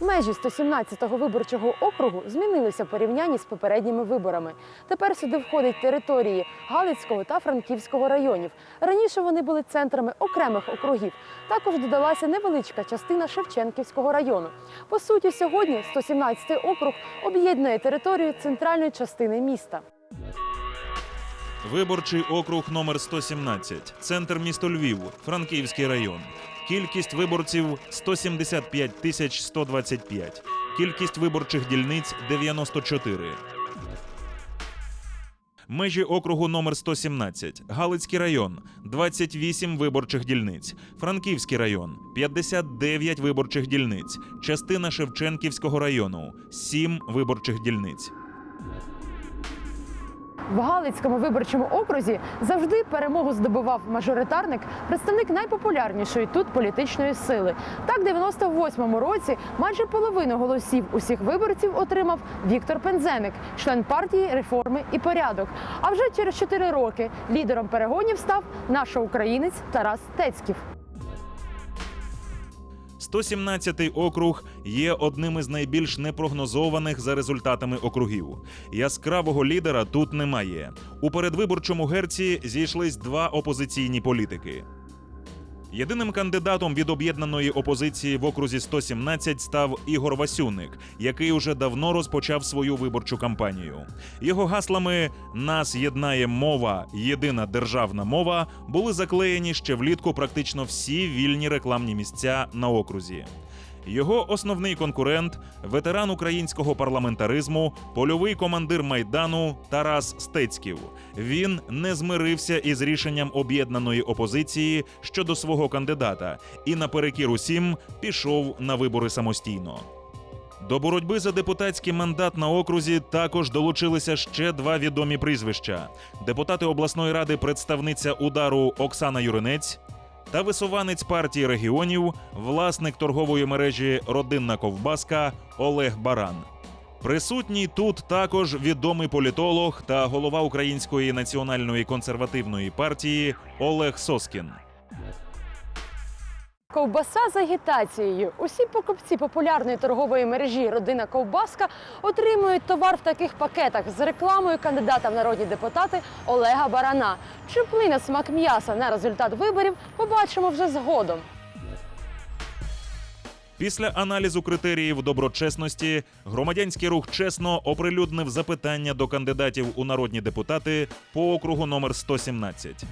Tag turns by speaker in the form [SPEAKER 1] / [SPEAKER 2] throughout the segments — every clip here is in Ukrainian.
[SPEAKER 1] Межі 117-го виборчого округу змінилися в порівнянні з попередніми виборами. Тепер сюди входять території Галицького та Франківського районів. Раніше вони були центрами окремих округів. Також додалася невеличка частина Шевченківського району. По суті, сьогодні 117-й округ об'єднує територію центральної частини міста.
[SPEAKER 2] Виборчий округ номер 117, центр місто Львів, Франківський район. Кількість виборців 175 тисяч 125. Кількість виборчих дільниць 94. Межі округу номер 117, Галицький район 28 виборчих дільниць, Франківський район 59 виборчих дільниць, частина Шевченківського району 7 виборчих дільниць.
[SPEAKER 1] В Галицькому виборчому окрузі завжди перемогу здобував мажоритарник, представник найпопулярнішої тут політичної сили. Так, в 98-му році майже половину голосів усіх виборців отримав Віктор Пензеник, член партії реформи і порядок. А вже через 4 роки лідером перегонів став наш українець Тарас Тецьків.
[SPEAKER 2] 117-й округ є одним із найбільш непрогнозованих за результатами округів. Яскравого лідера тут немає. У передвиборчому герці зійшлись два опозиційні політики. Єдиним кандидатом від об'єднаної опозиції в окрузі 117 став Ігор Васюник, який уже давно розпочав свою виборчу кампанію. Його гаслами Нас єднає мова, єдина державна мова були заклеєні ще влітку практично всі вільні рекламні місця на окрузі. Його основний конкурент, ветеран українського парламентаризму, польовий командир майдану Тарас Стецьків. Він не змирився із рішенням об'єднаної опозиції щодо свого кандидата і наперекір усім пішов на вибори самостійно. До боротьби за депутатський мандат на окрузі також долучилися ще два відомі прізвища: депутати обласної ради, представниця удару Оксана Юринець та висуванець партії регіонів, власник торгової мережі Родинна ковбаска Олег Баран. Присутній тут також відомий політолог та голова Української національної консервативної партії Олег Соскін.
[SPEAKER 1] Ковбаса з агітацією. Усі покупці популярної торгової мережі Родина Ковбаска отримують товар в таких пакетах з рекламою кандидата в народні депутати Олега Барана. Чи вплине смак м'яса на результат виборів, побачимо вже згодом.
[SPEAKER 2] Після аналізу критеріїв доброчесності громадянський рух чесно оприлюднив запитання до кандидатів у народні депутати по округу номер 117.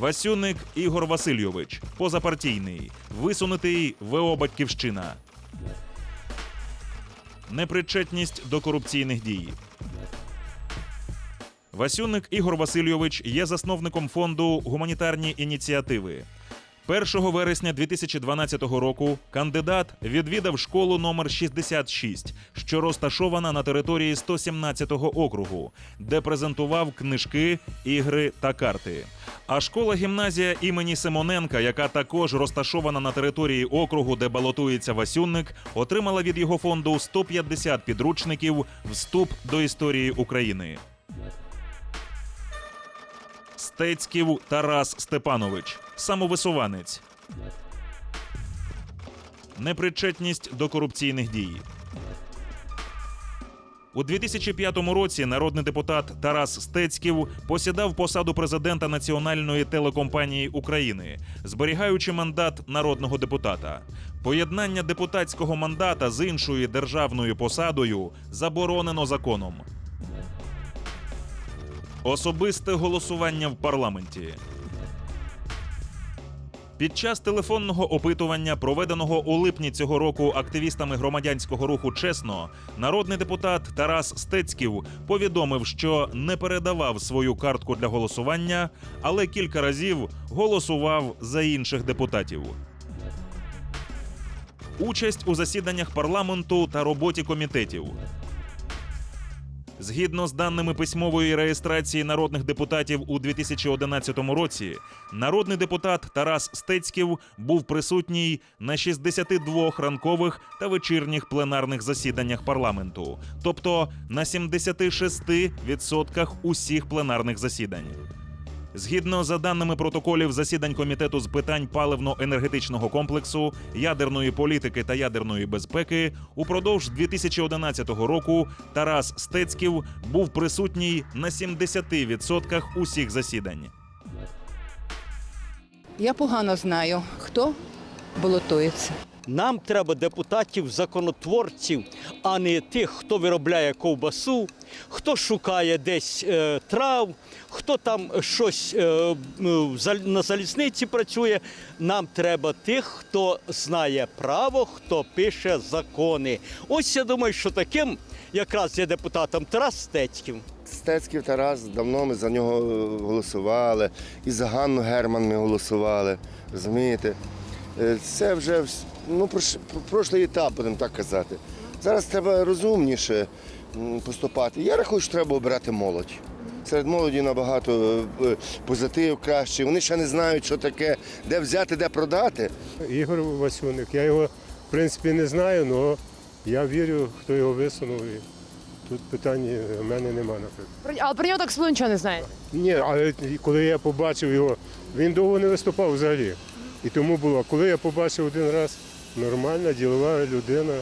[SPEAKER 2] Васюник Ігор Васильович, позапартійний, висунутий ВО Батьківщина. Непричетність до корупційних дій. Васюник Ігор Васильович є засновником фонду гуманітарні ініціативи. 1 вересня 2012 року кандидат відвідав школу номер 66, що розташована на території 117-го округу, де презентував книжки, ігри та карти. А школа-гімназія імені Симоненка, яка також розташована на території округу, де балотується Васюнник, отримала від його фонду 150 підручників Вступ до історії України. Стецьків Тарас Степанович, самовисуванець. Непричетність до корупційних дій. У 2005 році народний депутат Тарас Стецьків посідав посаду президента Національної телекомпанії України, зберігаючи мандат народного депутата. Поєднання депутатського мандата з іншою державною посадою заборонено законом. Особисте голосування в парламенті. Під час телефонного опитування, проведеного у липні цього року активістами громадянського руху Чесно, народний депутат Тарас Стецьків повідомив, що не передавав свою картку для голосування, але кілька разів голосував за інших депутатів. Участь у засіданнях парламенту та роботі комітетів. Згідно з даними письмової реєстрації народних депутатів у 2011 році, народний депутат Тарас Стецьків був присутній на 62 ранкових та вечірніх пленарних засіданнях парламенту, тобто на 76% усіх пленарних засідань. Згідно за даними протоколів засідань комітету з питань паливно-енергетичного комплексу, ядерної політики та ядерної безпеки, упродовж 2011 року Тарас Стецьків був присутній на 70% усіх засідань.
[SPEAKER 3] Я погано знаю, хто балотується.
[SPEAKER 4] Нам треба депутатів, законотворців, а не тих, хто виробляє ковбасу, хто шукає десь е, трав, хто там щось е, на залізниці працює. Нам треба тих, хто знає право, хто пише закони. Ось я думаю, що таким якраз є депутатом Тарас Стецьків.
[SPEAKER 5] Стецьків Тарас, давно ми за нього е, голосували, і за Ганну Герман ми голосували. Розумієте? Е, Це вже ну, прош- прошлий етап, будемо так казати. Зараз треба розумніше поступати. Я рахую, що треба обирати молодь. Серед молоді набагато е, е, позитив краще. Вони ще не знають, що таке, де взяти, де продати.
[SPEAKER 6] Ігор Васюник. Я його, в принципі, не знаю, але я вірю, хто його висунув. І тут питань в мене нема, наприклад.
[SPEAKER 1] Але про нього так слово нічого не знає.
[SPEAKER 6] Ні, але коли я побачив його, він довго не виступав взагалі. І тому було. Коли я побачив один раз, нормальна ділова людина.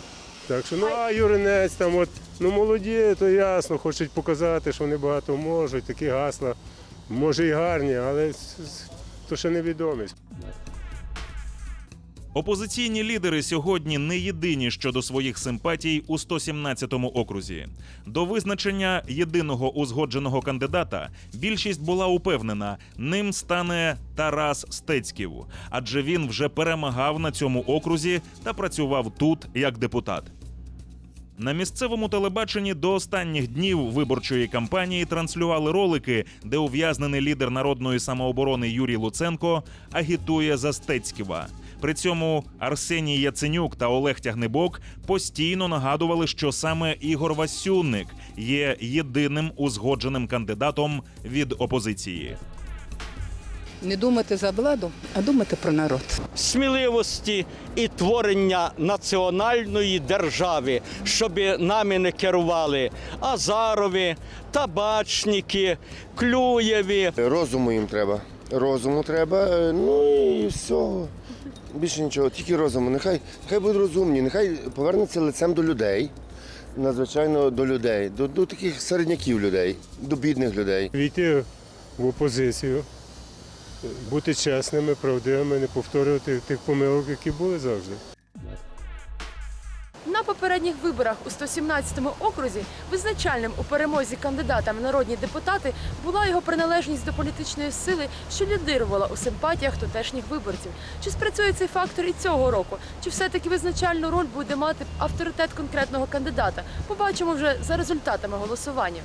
[SPEAKER 6] Так що, ну а Юринець там, от, ну молоді, то ясно, хочуть показати, що вони багато можуть, такі гасла, може і гарні, але то ще невідомість.
[SPEAKER 2] Опозиційні лідери сьогодні не єдині щодо своїх симпатій у 117-му окрузі. До визначення єдиного узгодженого кандидата більшість була упевнена, ним стане Тарас Стецьків, адже він вже перемагав на цьому окрузі та працював тут як депутат. На місцевому телебаченні до останніх днів виборчої кампанії транслювали ролики, де ув'язнений лідер народної самооборони Юрій Луценко агітує за Стецьківа. При цьому Арсеній Яценюк та Олег Тягнебок постійно нагадували, що саме Ігор Васюнник є єдиним узгодженим кандидатом від опозиції.
[SPEAKER 3] Не думати за владу, а думати про народ.
[SPEAKER 4] сміливості і творення національної держави, щоб нами не керували Азарові, табачники, Клюєві.
[SPEAKER 5] Розуму їм треба. Розуму треба, е, ну і всього. Більше нічого, тільки розуму. Нехай, нехай будуть розумні, нехай повернуться лицем до людей. Надзвичайно до людей, до, до таких середняків людей, до бідних людей.
[SPEAKER 6] Війти в опозицію, бути чесними, правдивими, не повторювати тих помилок, які були завжди.
[SPEAKER 1] На попередніх виборах у 117-му окрузі визначальним у перемозі кандидата в народні депутати була його приналежність до політичної сили, що лідирувала у симпатіях тутешніх виборців. Чи спрацює цей фактор і цього року? Чи все-таки визначальну роль буде мати авторитет конкретного кандидата? Побачимо вже за результатами голосування.